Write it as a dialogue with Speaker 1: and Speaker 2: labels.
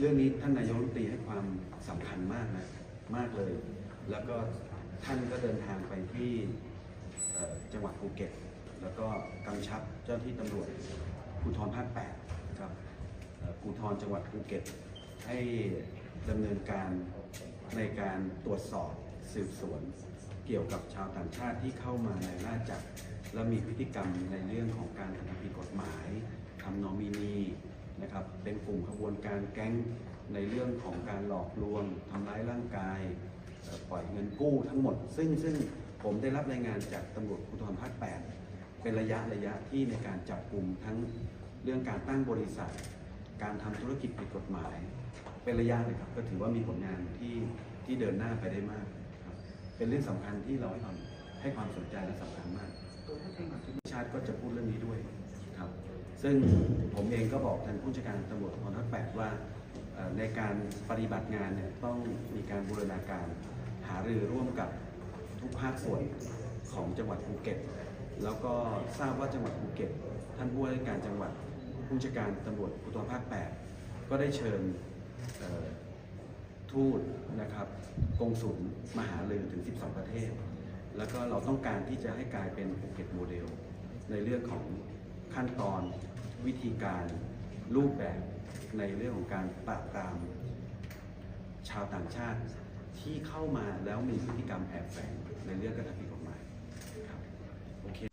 Speaker 1: เรื่องนี้ท่านนายกรัฐมนตรีให้ความสำคัญมากนะมากเลย แล้วก็ท่านก็เดินทางไปที่เอ่อจังหวัดภูเก็ต แล้วก็กำชับเจ้าหน้าที่ตำรวจภูธรภาค8นะครับเอ่อภูธรจังหวัดภูเก็ต ให้ดำเนินการในการตรวจสอบสืบสวน เกี่ยวกับชาวต่างชาติที่เข้ามาในราชจักรและมีพฤติกรรมในเรื่องของการกระทำผิดกฎหมายทำนอมินี บวนการแก๊งในเรื่องของการหลอกลวงทำร้ายร่างกายเอ่อปล่อยเงินกู้ทั้งหมด ซึ่งซึ่งผมได้รับรายงานจากตำรวจภูธรภาค 8 เป็นระยะระยะที่ในการจับกลุ่มทั้งเรื่องการตั้งบริษัท การทำธุรกิจผิดกฎหมาย เป็นระยะเลยครับก็ถือว่ามีผลงานที่ที่เดินหน้าไปได้มากครับเป็นเรื่องสำคัญที่เราให้ความให้ความสนใจและสำคัญมากชาติก็จะพูดเรื่องนี้ด้วย ครับ ซึ่งผมเองก็บอกทางผู้จัดการตำรวจภูธรภาคแปดว่าในการปฏิบัติงานเนี่ยต้องมีการบูรณาการหารือร่วมกับทุกภาคส่วนของจังหวัดภูเก็ต แล้วก็ทราบว่าจังหวัดภูเก็ต ท่านผู้ว่าราชการจังหวัดผู้จัดการตำรวจภูธรภาค 8 ก็ได้เชิญทูตนะครับกงสุลมหาลือถึง 12 ประเทศ แล้วก็เราต้องการที่จะให้กลายเป็นภูเก็ตโมเดลในเรื่องของ ขั้นตอนวิธีการรูปแบบในเรื่องของการปราบปรามชาวต่างชาติที่เข้ามาแล้วมีพฤติกรรมแอบแฝงในเรื่องกระทำผิดกฎหมายครับโอเค